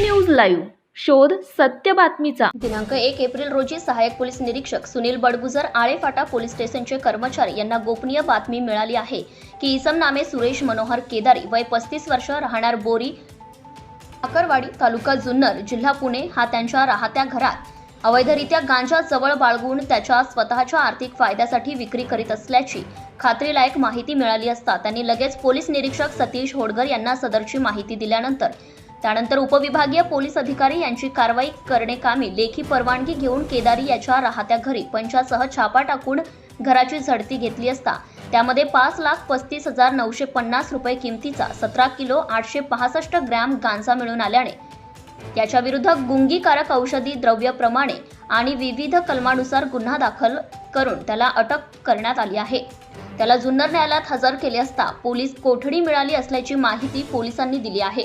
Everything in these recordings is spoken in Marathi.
लाईव्ह शोध सत्य बातमीचा. दिनांक एक एप्रिल रोजी सहाय्यक पोलीस निरीक्षक सुनील बडगुजर आळेफाटा पोलीस स्टेशनचे कर्मचारी यांना गोपनीय बातमी मिळाली आहे की इसम नामे सुरेश मनोहर केदारी वय पस्तीस वर्ष राहणार बोरी आकरवाडी तालुका जुन्नर जिल्हा पुणे. हा त्यांच्या राहत्या घरात. अवैधरित्या गांजा जवळ बाळगून त्याच्या स्वतःच्या आर्थिक फायद्यासाठी विक्री करीत असल्याची खात्रीलायक माहिती मिळाली असता त्यांनी लगेच पोलीस निरीक्षक सतीश होडगर यांना सदरची माहिती दिल्यानंतर त्यानंतर उपविभागीय पोलीस अधिकारी यांची कारवाई करणे लेखी परवानगी घेऊन केदारी याच्या राहत्या घरी पंचासह छापा टाकून घराची झडती घेतली असता. त्यामध्ये पाच लाख पस्तीस हजार नऊशे पन्नास रुपये किमतीचा सतरा किलो आठशे पासष्ट ग्रॅम गांजा मिळून आल्याने याच्या विरुद्ध गुंगीकारक औषधी द्रव्यप्रमाणे आणि विविध कलमानुसार गुन्हा दाखल करून त्याला अटक करण्यात आली आहे. त्याला जुन्नर न्यायालयात हजर केले असता पोलीस कोठडी मिळाली असल्याची माहिती पोलिसांनी दिली आहे.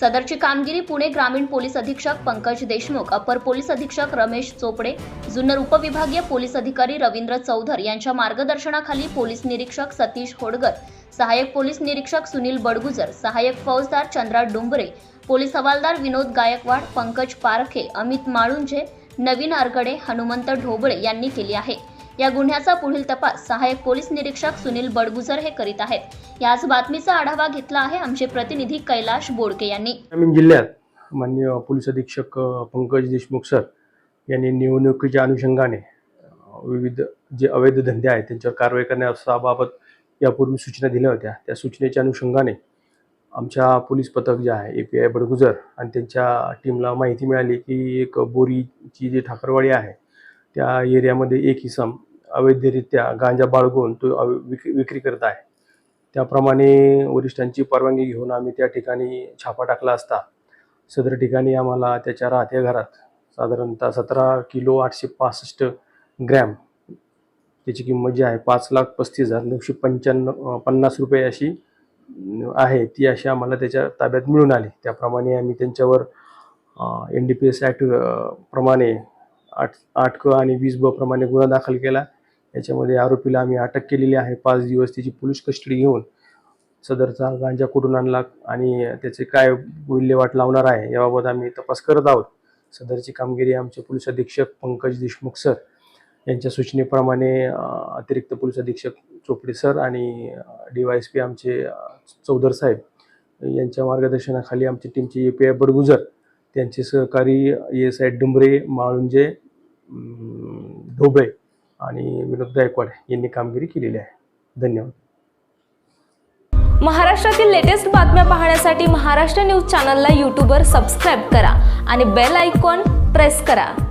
सदरची कामगिरी पुणे ग्रामीण पोलीस अधीक्षक पंकज देशमुख अपर पोलीस अधीक्षक रमेश चोपडे जुन्नर उपविभागीय पोलीस अधिकारी रवींद्र चौधर यांच्या मार्गदर्शनाखाली पोलीस निरीक्षक सतीश होडगर सहाय्यक पोलीस निरीक्षक सुनील बडगुजर सहाय्यक फौजदार चंद्रा डुंबरे पोलीस हवालदार विनोद गायकवाड पंकज पारखे अमित माळुंजे नवीन आरगडे हनुमंत ढोबळे यांनी केली आहे. या गुन्ह्याचा पुढील तपास सहाय्यक पोलीस निरीक्षक सुनील बडगुजर हे करीत आहेत. याच बातमीचा आढावा घेतला आहे आमचे प्रतिनिधी कैलाश बोडके यांनी. ग्रामीण जिल्ह्यात मान्य पोलीस अधीक्षक पंकज देशमुख सर यांनी निवडणुकीच्या अनुषंगाने विविध जे अवैध धंदे आहेत त्यांच्यावर कारवाई करण्याबाबत यापूर्वी सूचना दिल्या होत्या. त्या सूचनेच्या अनुषंगाने आमच्या पोलीस पथक जे आहे ए पी आय बडगुजर आणि त्यांच्या टीमला माहिती मिळाली की एक बोरीची जी ठाकरवाडी आहे त्या एरियामध्ये एक इसम अवैधरित्या गांजा बाळगून तो अव- विक्री विक्री करत आहे. त्याप्रमाणे वरिष्ठांची परवानगी घेऊन आम्ही त्या ठिकाणी छापा टाकला असता. सदर ठिकाणी आम्हाला त्याच्या राहत्या घरात साधारणतः सतरा किलो आठशे पासष्ट ग्रॅम त्याची किंमत जी आहे पाच लाख पस्तीस हजार नऊशे पंच्याण्णव पन्नास रुपये अशी आहे. ती अशी आम्हाला त्याच्या ताब्यात मिळून आली. त्याप्रमाणे आम्ही त्यांच्यावर N D P S act प्रमाणे आठ आठ क आणि वीस ब प्रमाणे गुन्हा दाखल केला. याच्यामध्ये आरोपीला आम्ही अटक केलेली आहे. पाच दिवस त्याची पोलीस कस्टडी घेऊन सदरचा गांजा कुठून आणला आणि त्याचे काय विल्हेवाट लावणार आहे याबाबत आम्ही तपास करत आहोत. सदरची कामगिरी आमचे पोलीस अधीक्षक पंकज देशमुख सर यांच्या सूचनेप्रमाणे अतिरिक्त पोलीस अधीक्षक चोपडे सर आणि डी वाय एस पी आमचे चौधर साहेब यांच्या मार्गदर्शनाखाली आमची टीमचे ए पी आय बडगुजर त्यांचे सहकारी A S I Dumbre Malunje Dhoble आणि विनोद गायकवाड यांनी कामगिरी केलेली आहे. धन्यवाद. महाराष्ट्रातील लेटेस्ट बातम्या पाहण्यासाठी महाराष्ट्र न्यूज चॅनलला यूट्यूबवर सबस्क्राईब करा आणि बेल आयकॉन प्रेस करा.